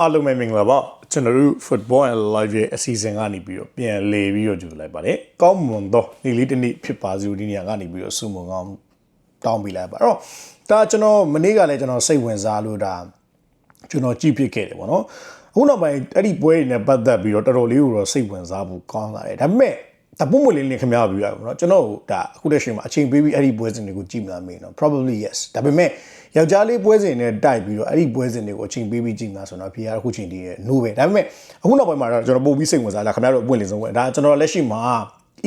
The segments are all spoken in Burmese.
အားလုံးပဲမင်္ဂလာပါကျွန်တော်တို့ football and live ရဲ့အစီအစဉ်ကနေပြီးတော့ပြန်လေပြီးတော့ကြိုလိုက်ပါတယ်ကောင်းမွန်သောနေ့လေးတစ်နေ့ဖြစ်ပါစေဦးဒီနေရာကနေပြီးတော့ဆုမွန်ကောင်းတောင်းပေးလိုက်ပါအဲ့တော့ဒါကျွန်တော်မနေ့ကလည်းကျွန်တော်စိတ်ဝင်စားလို့ဒါကျွန်တော်ကြည့်ဖြစ်ခဲ့တယ်ပေါ့နော်အခုနောက်ပိုင်းအဲ့ဒီပွဲတွေနဲ့ပတ်သက်ပြီးတော့တော်တော်လေးကိုတော့စိတ်ဝင်စားဖို့ကောင်းလာတယ်ဒါပေမဲ့တပုံမလေးလေးခင်ဗျားပြောရပါတော့ကျွန်တော်ဒါအခုလက်ရှိမှာအချိန်ပေးပြီးအဲ့ဒီပွဲစဉ်တွေကိုကြည့်မလားမင်းတော့ probably yes ဒါပေမဲ့ ယောက်ျားလေးပွဲစဉ်နဲ့တိုက်ပြီးတော့အဲ့ဒီပွဲစဉ်တွေကိုအချိန်ပေးပြီးကြည့်မလားဆိုတော့ PR အခုချိန်တည်းရဲ့ no ပဲဒါပေမဲ့အခုနောက်ပိုင်းမှာတော့ကျွန်တော်ပို့ပြီးစိတ်ဝင်စားလာခင်ဗျားတို့အပွင့်လင်းဆုံးပဲဒါကျွန်တော်လက်ရှိမှာ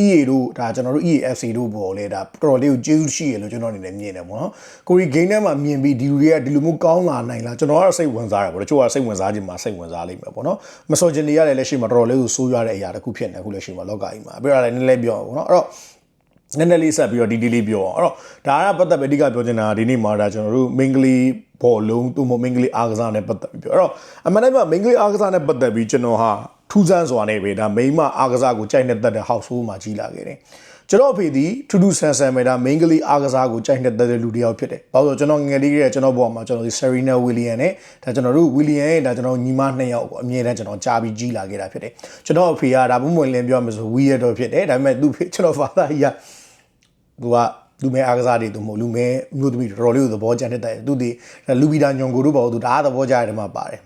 EA တို့ဒါကျွန်တော်တို့ EAFC တို့ပေါ်လဲဒါတော်တော်လေးကိုကျေးဇူးရှိရလို့ကျွန်တော်အနေနဲ့မြင်တယ်ပေါ့နော်ကိုရီ game ထဲမှာမြင်ပြီးဒီလူတွေကဒီလိုမျိုးကောင်းလာနိုင်လားကျွန်တော်ကတော့စိတ်ဝင်စားတယ်ပေါ့တချို့ကစိတ်ဝင်စားခြင်းမှာစိတ်ဝင်စားလိမ့်မယ်ပေါ့နော်မစော်ချင်နေရတဲ့လက်ရှိမှာတော်တော်လေးကိုဆိုးရွားတဲ့အရာတစ်ခုဖြစ်နေအခုလက်ရှိမှာလောကကြီးမှာပြီးတော့လည်းနည်းနည်းပြောပေါ့နော်အဲ့တော့ နည်းနည်းလေးဆက်ပြီးတော့ဒီဒီလေးပြောအောင်အဲ့တော့ဒါကပတ်သက်ပဲအဓိကပြောချင်တာဒီနေ့မှာဒါကျွန်တော်တို့ main ကလေးဘောလုံးသူ့မ main ကလေးအားကစားနဲ့ပတ်သက်ပြီးပြောအဲ့တော့အမှန်တမ်းမှာ main ကလေးအားကစားနဲ့ပတ်သက်ပြီးကျွန်တော်ဟာထူးဆန်းစွာနဲ့ပဲဒါ main မအားကစားကိုကြိုက်နေတတ်တဲ့ house hold မှာကြီးလာခဲ့တယ်ကျွန်တော်အဖေဒီထူးထူးဆန်းဆန်းပဲဒါ main ကလေးအားကစားကိုကြိုက်နေတတ်တဲ့လူတစ်ယောက်ဖြစ်တယ်။ဘာလို့လဲကျွန်တော်ငယ်လေးကကျွန်တော်ဘဝမှာကျွန်တော်ဒီ Serena Williams နဲ့ဒါကျွန်တော်တို့ Williams ရဲ့ဒါကျွန်တော်ညီမနှစ်ယောက်ကိုအမြဲတမ်းကျွန်တော်ကြားပြီးကြီးလာခဲ့တာဖြစ်တယ်။ကျွန်တော်အဖေကဒါဘုံမွင်လင်းပြောမှဆို weird တော့ဖြစ်တယ်။ဒါပေမဲ့သူ့ဖေကျွန်တော် father ကြီးက သူကလူမဲအားကစားတွေသူမဟုတ်လူမဲမျိုးသမီးတော်တော်လေးကိုသဘောကျတဲ့တဲ့သူဒီလူပီတာညွန်ကိုတို့ပေါ့သူဒါသဘောကျတဲ့မှာပါတယ်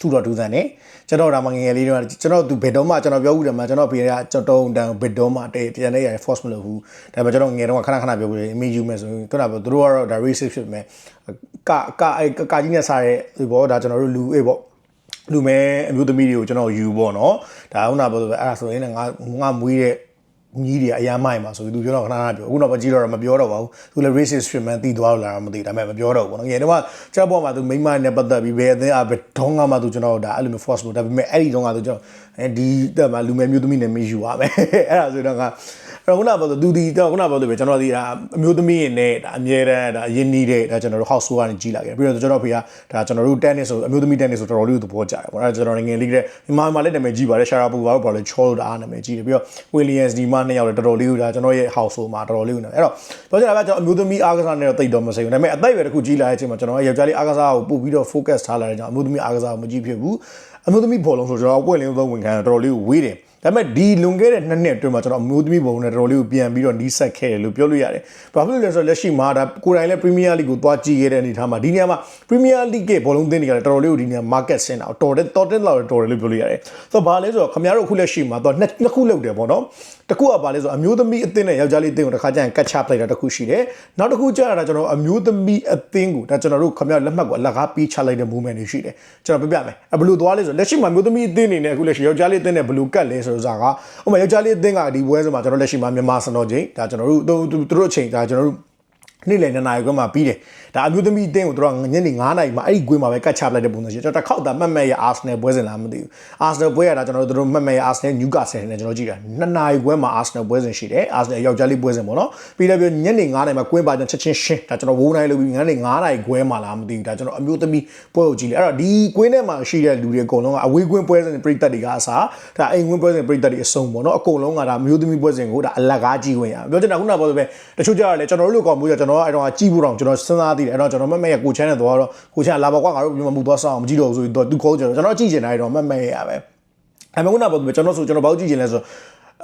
ထူတော်ထူဆန်နေကျွန်တော်ဒါမှငငယ်လေးတော့ကျွန်တော်သူဘယ်တော့မှကျွန်တော်ပြောဦးတယ်မှာကျွန်တော်ဖေကကျွန်တော်တန်ဘယ်တော့မှတပြန်နေရ force မလို့ဘူးဒါပေမဲ့ကျွန်တော်ငယ်တော့ခဏခဏပြောဦးတယ် image ယူမယ်ဆိုရင်တို့ကသူတို့ကတော့ဒါ racist ဖြစ်မယ်ကကကကြီးနဲ့စားတဲ့ဒီဘောဒါကျွန်တော်တို့လူအေးပေါ့လူမဲအမျိုးသမီးတွေကိုကျွန်တော်ယူပေါ့နော်ဒါဟုတ်နာပြောဆိုပဲအဲ့ဒါဆိုရင်ငါငါမွေးတဲ့ ညီးတွေအရမ်းမိုက်မှာဆိုပြီးသူပြောတော့ခဏခဏပြောအခုတော့မကြည့်တော့မပြောတော့ပါဘူးသူလည်း racist treatment တည်သွားလို့လားမသိဒါပေမဲ့မပြောတော့ဘူးနော်ငယ်တော့ကျောက်ပေါ်မှာသူမိမနဲ့ပတ်သက်ပြီးဘယ်အသင်းအဘယ်ဒေါင်းကမှသူကျွန်တော်ဒါအဲ့လိုမျိုး force လို့ဒါပေမဲ့အဲ့ဒီတုန်းကသူကျွန်တော်အဲဒီတက်မှာလူမဲမျိုးသမီးနဲ့မယူရမယ်အဲ့ဒါဆိုတော့ကအဲ့ခုနကပြောသူဒီတော့ခုနကပြောလို့ပဲကျွန်တော်ဒီဒါအမျိုးသမီးရင်းနဲ့ဒါအမြဲတမ်းဒါရင်းနှီးတဲ့ဒါကျွန်တော်တို့ house ကနေကြီးလာခဲ့ပြီးတော့ကျွန်တော်ဖေကဒါကျွန်တော်တို့ tennis ဆိုအမျိုးသမီး tennis ဆိုတော်တော်လေးသဘောကျတယ်ပေါ့အဲ့ဒါကျွန်တော်ငယ်လေးကမြန်မာမှာလည်းနာမည်ကြီးပါတယ်ရှာရာပူဘာလို့ဘာလို့ချောလို့ဒါအားနာမည်ကြီးတယ်ပြီးတော့ Williams ဒီမှာနှစ်ယောက်လည်းတော်တော်လေးကဒါကျွန်တော်ရဲ့ house မှာတော်တော်လေးကအဲ့တော့ပြောချင်တာကကျွန်တော်အမျိုးသမီးအားကစားနဲ့တော့တိတ်တော့မစိဘူးဒါပေမဲ့အသိပဲတစ်ခုကြီးလာတဲ့အချိန်မှာကျွန်တော်ရဲ့ယောက်ျားလေးအားကစားကိုပို့ပြီးတော့ focus ထားလာတဲ့ကြောင့်အမျိုးသမီးအားကစားကိုမကြည့်ဖြစ်ဘူးအမျိုးသမီးဘောလုံးဆိုကျွန်တော်အပွင့်လင်းဆုံးဝင်ခံတော်တော်လေးကိုဝေးတယ်ဒါပေမဲ့ဒီလွန်ခဲ့တဲ့နှစ်နှစ်အတွင်းမှာကျွန်တော်အမျိုးသမီးပုံနဲ့တော်တော်လေးကိုပြန်ပြီးတော့နီးစပ်ခဲ့တယ်လို့ပြောလို့ရတယ်။ဘာဖြစ်လို့လဲဆိုတော့လက်ရှိမှာဒါကိုယ်တိုင်လည်း Premier League ကိုသွားကြည့်ခဲ့တဲ့အနေအထားမှာဒီနေရာမှာ Premier League ရဲ့ဘောလုံးသင်းတွေကလည်းတော်တော်လေးကိုဒီနေရာ market ဆင်တာတော်တယ်တော်တယ်လောက်တော်တယ်လို့ပြောလို့ရတယ်။ဆိုတော့ဘာလဲဆိုတော့ခင်ဗျားတို့အခုလက်ရှိမှာတော့နှစ်နှစ်ခုလောက်တယ်ပေါ့နော်။တစ်ခုကဘာလဲဆိုတော့အမျိုးသမီးအသင်းနဲ့ယောက်ျားလေးအသင်းကိုတစ်ခါကျရင်ကတ်ချပလိုက်တာတစ်ခုရှိတယ်။နောက်တစ်ခုကျတော့ကျွန်တော်အမျိုးသမီးအသင်းကိုဒါကျွန်တော်တို့ခင်ဗျားလက်မှတ်ကိုအလကားပေးချလိုက်တဲ့ movement တွေရှိတယ်။ကျွန်တော်ပြပြမယ်။ဘယ်လိုသွားလဲဆိုလက်ရှိမှာအမျိုးသမီးအသင်းနေနဲ့အခုလက်ရှိယောက်ျားလေးအသင်းနဲ့ဘယ်လိုကတ်လဲဆိုတော့ဇာကဥပမာယောက်ျားလေးအသင်းကဒီပွဲစဉ်မှာကျွန်တော်လက်ရှိမှာမြန်မာစံတော်ချိန်ဒါကျွန်တော်တို့သူတို့အချိန်ဒါကျွန်တော်တို့ နေ့လယ်နှစ်နာရီခွဲမှာပြီးတယ်ဒါအမျိုးသမီးအသင်းကိုတို့ကညနေ9နာရီမှာအဲ့ဒီကွင်းမှာပဲကတ်ချပလိုက်တဲ့ပုံစံရှိကျွန်တော်တစ်ခေါက်တာမှတ်မဲ့ရအာဆနယ်ပွဲစဉ်လားမသိဘူးအာဆနယ်ပွဲရတာကျွန်တော်တို့မှတ်မဲ့ရအာဆနယ်နျူကာဆယ်နဲ့ကျွန်တော်ကြည့်တာနှစ်နာရီခွဲမှာအာဆနယ်ပွဲစဉ်ရှိတယ်အာဆနယ်ယောက်ျားလေးပွဲစဉ်ပေါ့နော်ပြီးလည်းပြညနေ9နာရီမှာကွင်းပါချက်ချင်းရှင်းဒါကျွန်တော်ဝိုးနိုင်လို့ပြီးညနေ9နာရီခွဲမှာလားမသိဘူးဒါကျွန်တော်အမျိုးသမီးပွဲကိုကြည့်လေအဲ့တော့ဒီကွင်းထဲမှာရှိတဲ့လူတွေအကုန်လုံးကအဝေးကွင်းပွဲစဉ်ပြည်သက်တွေကအစားဒါအိမ်ကွင်းပွဲစဉ်ပြည်သက်တွေအစုံပေါ့နော်အကုန်လုံးကဒါအမျိုးသမီးပွဲစဉ်ကိုဒါအလကားကြည့်ဝင်ရပြောချင်တာခုနကပြောဆိုပဲတချို့ကြတော့လေကျွန်တော်တို့လိုကောင်မျိုးကျွန်တော်ကအဲ့တော့ကြည့်ဖို့တော့ကျွန်တော်စဉ်းစားသေးတယ်အဲ့တော့ကျွန်တော်မမရကိုချမ်းနဲ့တော့တော့ကိုချမ်းလာပါကွာငါတို့မမှုသွားဆောင်မကြည့်တော့ဘူးဆိုပြီးတော့သူခေါ်ကျွန်တော်ကျွန်တော်ကြည့်ချင်တယ်တော့မမရရပဲအဲ့မခုနကပြောဆိုကျွန်တော်ဆိုကျွန်တော်ဘာလို့ကြည့်ချင်လဲဆို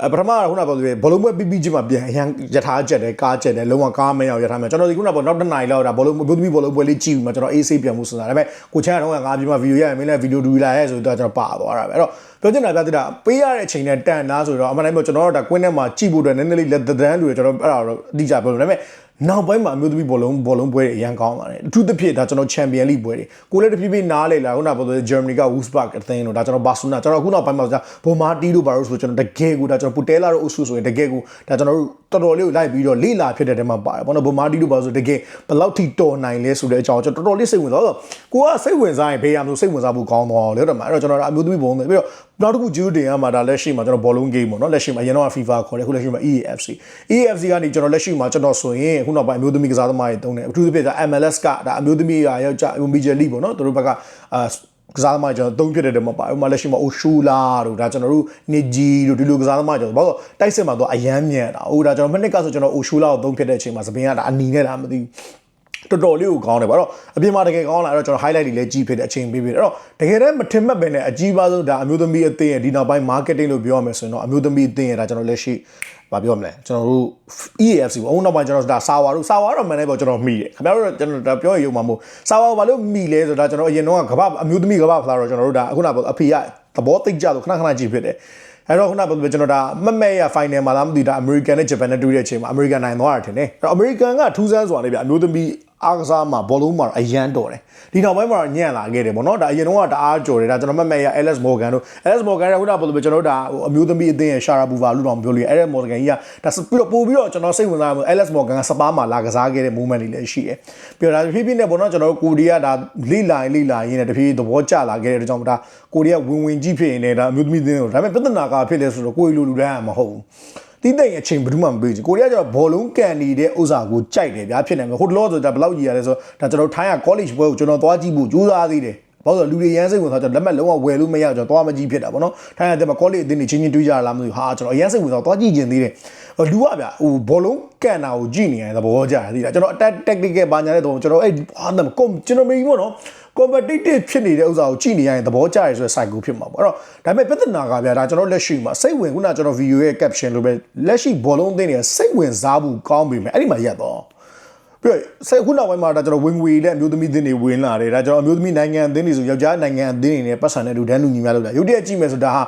အပထမကခုနကပြောဆိုဘလုံးပွဲပြီးပြီးချင်းမှပြန်အရန်ရထားချက်တယ်ကားချက်တယ်လုံးဝကားမရောက်ရထားမယ်ကျွန်တော်ဒီခုနကပြောနောက်တစ်နိုင်လောက်ဒါဘလုံးဘုသမီးဘလုံးပွဲလေးကြည့်ပြီးမှကျွန်တော်အေးဆေးပြန်မှုစဉ်းစားဒါပေမဲ့ကိုချမ်းကတော့ငါပြီးမှဗီဒီယိုရရင်မင်းလည်းဗီဒီယိုဒူလာရဲဆိုတော့ကျွန်တော်ပါသွားတာပဲအဲ့တော့ပြောချင်တာပြတဲ့တာပေးရတဲ့အချိန်နဲ့တန်သားဆိုတော့အမှန်တိုင်းပြောကျွန်တော်တို့ဒါကွင်းထဲမှာကြည့်ဖို့အတွက်နည်းနည်းလေးလက်တန်းလူတွေကျွန်တော်အဲ့ဒါတော့အတိအကျပြောလို့ဒါပေမဲ့ နောက်ပိုင်းမှာအမျိုးသမီးဘောလုံးဘောလုံးပွဲတွေအရန်ကောင်းပါတယ်အထူးသဖြင့်ဒါကျွန်တော်ချန်ပီယံလိပွဲတွေကိုလည်းတဖြည်းဖြည်းနားလေလာခုနကပြောတဲ့ဂျာမနီက Wolfsburg အသင်းတို့ဒါကျွန်တော်ဘာစီလိုနာကျွန်တော်ခုနောက်ပိုင်းမှာဒါဘိုမာတီတို့ဘာလို့ဆိုကျွန်တော်တကယ်ကိုဒါကျွန်တော်ပူတဲလာတို့အုပ်စုဆိုရင်တကယ်ကိုဒါကျွန်တော်တို့တော်တော်လေးကိုလိုက်ပြီးတော့လေ့လာဖြစ်တဲ့တဲမှာပါတယ်ဘောနော်ဘိုမာတီတို့ဘာလို့ဆိုတကယ်ဘယ်လောက်ထိတော်နိုင်လဲဆိုတဲ့အကြောင်းကျွန်တော်တော်တော်လေးစိတ်ဝင်စားတော့ကိုကစိတ်ဝင်စားရင်ဘေးရမလို့စိတ်ဝင်စားဖို့ကောင်းသွားတယ်လေတော့မှာအဲ့တော့ကျွန်တော်အမျိုးသမီးဘုံပြီးတော့နောက်တစ်ခုဂျူးတင်ရမှာဒါလက်ရှိမှာကျွန်တော်ဘောလုံးဂိမ်းပေါ့နော်လက်ရှိမှာအရင်တော့ FIFA ခေါ်တယ်အခုလက်ရှိမှာ EAFC EAFC ကနေကျွန်တော်လက်ရှိမှာကျွန်တော်ဆိုရင်အခုနောက်ပိုင်းအမျိုးသမီးကစားသမားတွေတုံးတယ်အထူးသဖြင့်ဒါ MLS ကဒါအမျိုးသမီးရာယောက်ျား Major League ပေါ့နော်သူတို့ဘက်ကအာ ကစားသမားကျွန်တော်သုံးဖြစ်တဲ့တည်းမှာပါဥပမာလက်ရှိမှာအိုရှူလာတို့ဒါကျွန်တော်တို့နေဂျီတို့ဒီလိုကစားသမားကျွန်တော်ဘာလို့တိုက်စစ်မှာတော့အယမ်းမြန်တာဟိုဒါကျွန်တော်မနစ်ကဆိုကျွန်တော်အိုရှူလာကိုသုံးဖြစ်တဲ့အချိန်မှာစပင်းကဒါအနီနဲ့လားမသိဘူး တော်တော်လေးကိုကောင်းတယ်ဗောတော့အပြင်မှာတကယ်ကောင်းလာတော့ကျွန်တော် highlight တွေလည်းကြီးဖြစ်တဲ့အချိန်ပေးဖြစ်တယ်အဲ့တော့တကယ်တမ်းမထင်မှတ်ပဲနဲ့အကြီးပါဆုံးဒါအမျိုးသမီးအသင်းရဲ့ဒီနောက်ပိုင်း marketing လို့ပြောရမယ်ဆိုရင်တော့အမျိုးသမီးအသင်းရဲ့ဒါကျွန်တော်လက်ရှိဘာပြောမလဲကျွန်တော်တို့ EAFC ပေါ့အုံနောက်ပိုင်းကျွန်တော်ဒါစာဝါတို့စာဝါတော့မှန်တယ်ပေါ့ကျွန်တော်မိတယ်ခင်ဗျားတို့ကျွန်တော်ဒါပြောရရုံမှာမဟုတ်စာဝါဘာလို့မိလဲဆိုတာကျွန်တော်အရင်တော့ကကမ္ဘာအမျိုးသမီးကမ္ဘာဖလားတော့ကျွန်တော်တို့ဒါအခုနကအဖေကသဘောသိကြလို့ခဏခဏကြည့်ဖြစ်တယ်အဲ့တော့ခုနကပြောကျွန်တော်ဒါမမဲ့ရ final မှာလားမသိတာ American နဲ့ Japan နဲ့တွေ့တဲ့အချိန်မှာ American နိုင်သွားတာထင်တယ်အဲ့တော့ American ကထူးဆန်းစွာလေးဗျအမျိုးသမီး အားကစားမှာဘောလုံးမှာအရန်တော်တယ်ဒီနောက်ပိုင်းမှာညံ့လာခဲ့တယ်ဗောနော်ဒါအရင်တော့ကတအားကြော်တယ်ဒါကျွန်တော်မမဲ့ရ Alex Morgan တို့ Alex Morgan ကခုနကပြောလို့ကျွန်တော်တို့ဒါအမျိုးသမီးအသင်းရဲ့ Shara Buva လို့တော့ပြောလို့ Alex Morgan ကြီးကဒါပြီးတော့ပို့ပြီးတော့ကျွန်တော်စိတ်ဝင်စားမှု Alex Morgan ကစပါးမှာလာကစားခဲ့တဲ့ moment တွေလည်းရှိတယ်ပြီးတော့ဒါဖြည်းဖြည်းနဲ့ဗောနော်ကျွန်တော်တို့ကိုရီးယားဒါလိလာလိလာရင်းနဲ့တဖြည်းဖြည်းသဘောကျလာခဲ့တဲ့အတွက်ကြောင့်ဒါကိုရီးယားဝင်ဝင်ကြီးဖြစ်နေတယ်ဒါအမျိုးသမီးအသင်းကိုဒါပေမဲ့ပြဿနာကဖြစ်လဲဆိုတော့ကိုရီလိုလူတိုင်းကမဟုတ်ဘူး တိတိတ်အချိန်ဘယ်သူမှမပေးချင်ကိုရီးယားကျတော့ဘောလုံးကန်နေတဲ့ဥစ္စာကိုကြိုက်တယ်ဗျာဖြစ်နေမှာဟိုတလောဆိုတာဘယ်လောက်ကြီးရလဲဆိုတော့ဒါကျွန်တော်ထိုင်းက college ဘွဲကိုကျွန်တော်သွားကြည့်ဖို့ကြိုးစားသေးတယ်ဘာလို့လဲလူတွေရမ်းစိတ်ဝင်စားကြလက်မှတ်လုံးဝဝယ်လို့မရကျွန်တော်သွားမကြည့်ဖြစ်တာဗောနော်ထိုင်းကတည်းက college အတင်းနေချင်းချင်းတွေးကြရလားမသိဘူးဟာကျွန်တော်အရမ်းစိတ်ဝင်စားသွားကြည့်ကျင်သေးတယ်လူကဗျာဟိုဘောလုံးကန်တာကိုကြည့်နေရတဲ့သဘောကြတယ်သိလားကျွန်တော် attack tactical ဘာညာတဲ့တော့ကျွန်တော်အဲ့ဟာတယ်ကွန်ကျွန်တော်မင်းဘောနော် competitive ဖြစ်နေတဲ့ဥစ္စာကိုကြည့်နေရရင်သဘောကျရဆိုတဲ့ cycle ဖြစ်မှာပေါ့အဲ့တော့ဒါပေမဲ့ပြဿနာကဗျာဒါကျွန်တော်လက်ရှိမှာစိတ်ဝင်ခုနကျွန်တော် video ရဲ့ caption လိုပဲလက်ရှိဘောလုံးအသင်းတွေကစိတ်ဝင်စားမှုကောင်းပြီမယ်အဲ့ဒီမှာရက်တော့ပြီးတော့ဆက်ခုနောက်ပိုင်းမှာဒါကျွန်တော်ဝင်ငွေနဲ့အမျိုးသမီးအသင်းတွေဝင်လာတယ်ဒါကျွန်တော်အမျိုးသမီးနိုင်ငံအသင်းတွေဆိုယောက်ျားနိုင်ငံအသင်းတွေနဲ့ပတ်စံတဲ့လူတန်းလူညီများလို့လားရုပ်တရက်ကြည့်မယ်ဆိုဒါဟာ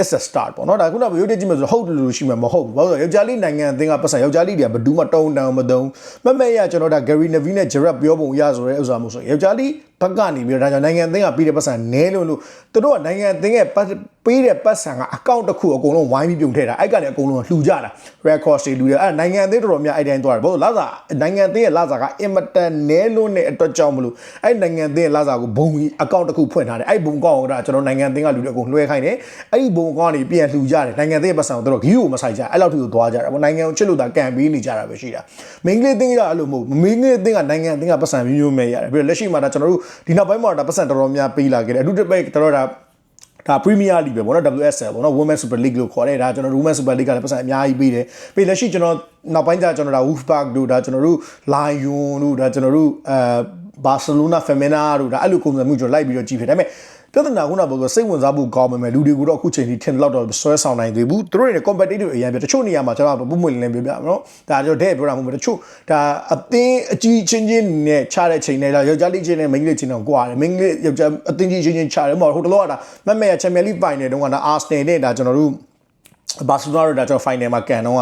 it's a start ပေါ့နော်ဒါခုနကရုပ်တရက်ကြည့်မယ်ဆိုဟုတ်တယ်လို့ရှိမှာမဟုတ်ဘူးဘာလို့လဲယောက်ျားလေးနိုင်ငံအသင်းကပတ်စံယောက်ျားလေးတွေကဘယ်သူမှတုံးတောင်မတုံးမမဲ့ရကျွန်တော်ဒါ Gary Neville နဲ့ Gerrard ပြောပုံရဆိုတဲ့ဥစ္စာမျိုးဆိုယောက်ျားလေး ဘက်ကနေပြီးတော့ဒါကြောင့်နိုင်ငံအသင်းကပြီးတဲ့ပတ်စံနဲလို့လို့သူတို့ကနိုင်ငံအသင်းရဲ့ပေးတဲ့ပတ်စံကအကောင့်တစ်ခုအကုန်လုံးဝိုင်းပြီးပြုံထည့်တာအဲ့ကနေအကုန်လုံးလှူကြတာ record တွေလှူတယ်အဲ့နိုင်ငံအသင်းတော်တော်များအဲ့တိုင်းသွားတယ်ဘာလို့လာစာနိုင်ငံအသင်းရဲ့လာစာကအင်မတန်နဲလို့နဲ့အတွက်ကြောင့်မလို့အဲ့နိုင်ငံအသင်းရဲ့လာစာကိုဘုံအကောင့်တစ်ခုဖွင့်ထားတယ်အဲ့ဘုံကောင့်ကဒါကျွန်တော်နိုင်ငံအသင်းကလူတွေအကုန်လွှဲခိုင်းတယ်အဲ့ဒီဘုံကောင့်ကနေပြန်လှူကြတယ်နိုင်ငံအသင်းရဲ့ပတ်စံကိုတို့ဂီးကိုမဆိုင်ကြအဲ့လောက်ထိကိုသွားကြတာပေါ့နိုင်ငံကိုချစ်လို့သာကန်ပေးနေကြတာပဲရှိတာမင်းကလေးအသင်းကအဲ့လိုမဟုတ်မင်းကလေးအသင်းကနိုင်ငံအသင်းကပတ်စံမျိုးမျိုးမဲ့ရတယ်ပြီးတော့လက်ရှိမှာဒါကျွန်တော်တို့ဒီနောက်ပိုင်းမှာဒါပတ်စံတော်တော်များပေးလာခဲ့တယ်အထူးတစ်ပိတ်တော်တော်ဒါဒါ Premier League ပဲဗောနော် WSL ဗောနော် Women's Super League လို့ခေါ်တယ်ဒါကျွန်တော် Women's Super League ကလည်းပတ်စံအများကြီးပေးတယ်ပြီးလက်ရှိကျွန်တော်နောက်ပိုင်းကျကျွန်တော်ဒါ Wolfsburg တို့ဒါကျွန်တော်တို့ Lyon တို့ဒါကျွန်တော်တို့အဲ Barcelona Femina တို့ဒါအဲ့လိုပုံစံမျိုးကျွန်တော်လိုက်ပြီးတော့ကြည့်ဖြစ်ဒါပေမဲ့ ပြဿနာခုနကပြောစိတ်ဝင်စားဖို့ကောင်းပေမဲ့လူတွေကိုတော့အခုချိန်ထိထင်တော့တော့ဆွဲဆောင်နိုင်သေးဘူးသူတို့တွေ competitive အရင်ပြတချို့နေရာမှာကျွန်တော်ပုံမှန်လင်းပြပြမနော်ဒါကျွန်တော်တဲ့ပြောတာမဟုတ်ဘူးတချို့ဒါအသင်းအကြီးချင်းချင်းနဲ့ချတဲ့ချိန်နဲ့ဒါယောက်ျားလေးချင်းနဲ့မိန်းကလေးချင်းတော့ကွာတယ်မိန်းကလေးယောက်ျားအသင်းကြီးချင်းချင်းချတယ်မဟုတ်ဟိုတလောကဒါမက်မဲချန်ပီယံလိဖိုင်နယ်တုန်းကဒါအာဆနယ်နဲ့ဒါကျွန်တော်တို့ဘာစီလိုနာတို့ဒါကျွန်တော်ဖိုင်နယ်မှာကန်တော့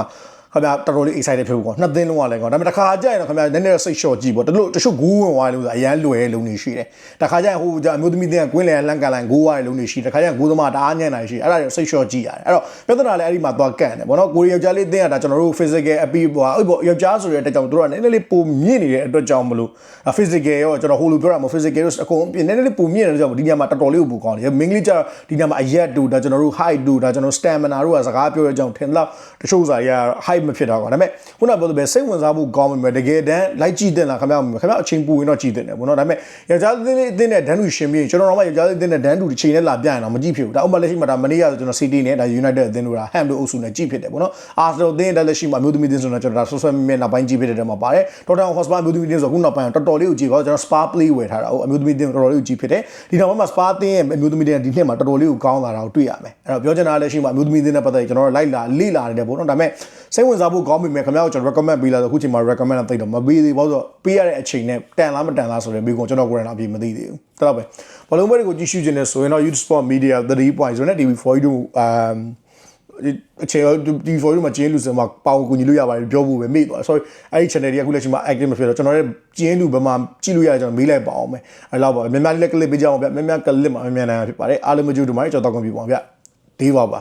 ခင်ဗျာတော်တော်လေး excited ဖြစ်ဖို့ပေါ့နှစ်သင်းလုံးကလည်းကောဒါပေမဲ့တစ်ခါကြရင်တော့ခင်ဗျာနည်းနည်းစိတ်လျှော့ကြည့်ပေါ့တလို့တချို့ဂိုးဝင်သွားတယ်လို့ဆိုအရန်လွယ်တဲ့လုံနေရှိတယ်တစ်ခါကြရင်ဟိုအမျိုးသမီးတင်းကကွင်းလယ်လန့်ကန်လိုင်းဂိုးသွားတဲ့လုံနေရှိတယ်တစ်ခါကြရင်ဂိုးသမားတအားညံ့နိုင်ရှိအဲ့ဒါတွေစိတ်လျှော့ကြည့်ရတယ်အဲ့တော့ပြဿနာလည်းအဲ့ဒီမှာသွားကန်တယ်ပေါ့နော်ကိုရီယောက်ျားလေးတင်းကဒါကျွန်တော်တို့ physical appeal ပေါ့အဲ့ပေါ့ယောက်ျားဆိုတဲ့အတွက်ကြောင့်တို့ကနည်းနည်းလေးပုံမြင့်နေတဲ့အတွက်ကြောင့်မလို့ physical ရောကျွန်တော်ဟိုလိုပြောတာမဟုတ် physical ရောအကုန်နည်းနည်းလေးပုံမြင့်နေတဲ့ကြောင့်ဒီညမှာတော်တော်လေးကိုပူကောင်းတယ်မင်းကလေးကျတော့ဒီညမှာအရက်တူဒါကျွန်တော်တို့ height တူဒါကျွန်တော် stamina တို့ကစကားပြောရကြောင်းထင်တော့တချို့စာရ height မဖြစ်တော့ကွာဒါပေမဲ့ခုနပြောတဲ့ပဲစိတ်ဝင်စားမှုကောင်းပေမဲ့တကယ်တမ်းလိုက်ကြည့်တဲ့လားခင်ဗျားခင်ဗျားအချိန်ပူရင်တော့ကြည့်တဲ့တယ်ပေါ့နော်ဒါပေမဲ့ယောက်ျားသေးလေးအသင်းနဲ့ဒန်းတူရှင်ပြီးကျွန်တော်တို့မှယောက်ျားသေးအသင်းနဲ့ဒန်းတူချိန်နဲ့လာပြရင်တော့မကြည့်ဖြစ်ဘူးဒါဥပမာလက်ရှိမှာဒါမနေ့ကဆိုကျွန်တော် City နဲ့ဒါ United အသင်းတို့ဒါ Ham တို့အုပ်စုနဲ့ကြည့်ဖြစ်တယ်ပေါ့နော် Arsenal အသင်းတက်လက်ရှိမှာအမျိုးသမီးအသင်းဆိုတော့ကျွန်တော်ဒါဆွဆွဲမြဲနောက်ပိုင်းကြည့်ဖြစ်တဲ့တဲမှာပါတယ် Tottenham Hotspur အမျိုးသမီးအသင်းဆိုခုနောက်ပိုင်းတော်တော်လေးကိုကြည့်တော့ကျွန်တော် Spa Play ဝယ်ထားတာဟုတ်အမျိုးသမီးအသင်းတော်တော်လေးကိုကြည့်ဖြစ်တယ်ဒီနောက်ပိုင်းမှာ Spa အသင်းရဲ့အမျိုးသမီးအသင်းဒီနှစ်မှာတော်တော်လေးကိုကောင်းလာတာကိုတွေ့ရမယ်အဲ့တော့ပြောချင်တာလက်ရှိမှာအမျိုးသမီးအသင်းနဲ့ပတ်သက်ကျွန်တော်တို့လိုက်လာလေ့လာနေတယ်ပေါ့နော်ဒါပေမဲ့စိတ်ဝင်စားဖို့ကောင်းပြီမဲ့ခင်ဗျားကိုကျွန်တော် recommend ပေးလာဆိုအခုချိန်မှာ recommend တော့တိတ်တော့မပေးသေးဘူးဆိုတော့ပေးရတဲ့အချိန်နဲ့တန်လားမတန်လားဆိုတဲ့မိကုံကျွန်တော်ကိုယ်တိုင်အပြည့်မသိသေးဘူးဒါတော့ပဲဘလုံးဘဲတွေကိုကြည့်ရှုခြင်းနဲ့ဆိုရင်တော့ Youth Sport Media 3.0နဲ့ TV4 တို့အမ်အခြေ TV4 တို့မှာကျင်းလူစင်မှာပေါင်ကူညီလို့ရပါတယ်ပြောဖို့ပဲမေ့သွား sorry အဲ့ဒီ channel တွေကအခုလက်ရှိမှာ active မဖြစ်တော့ကျွန်တော်ရဲ့ကျင်းလူဘယ်မှာကြည့်လို့ရတယ်ကျွန်တော်မေးလိုက်ပါအောင်မယ်အဲ့လောက်ပါမြန်မြန်လေး clip ပေးကြအောင်ဗျမြန်မြန် clip မှာမြန်မြန်နိုင်ဖြစ်ပါတယ်အားလုံးမကြည့်တို့မှာကျွန်တော်တောက်ကွန်ပြပါအောင်ဗျဒေးပါပါ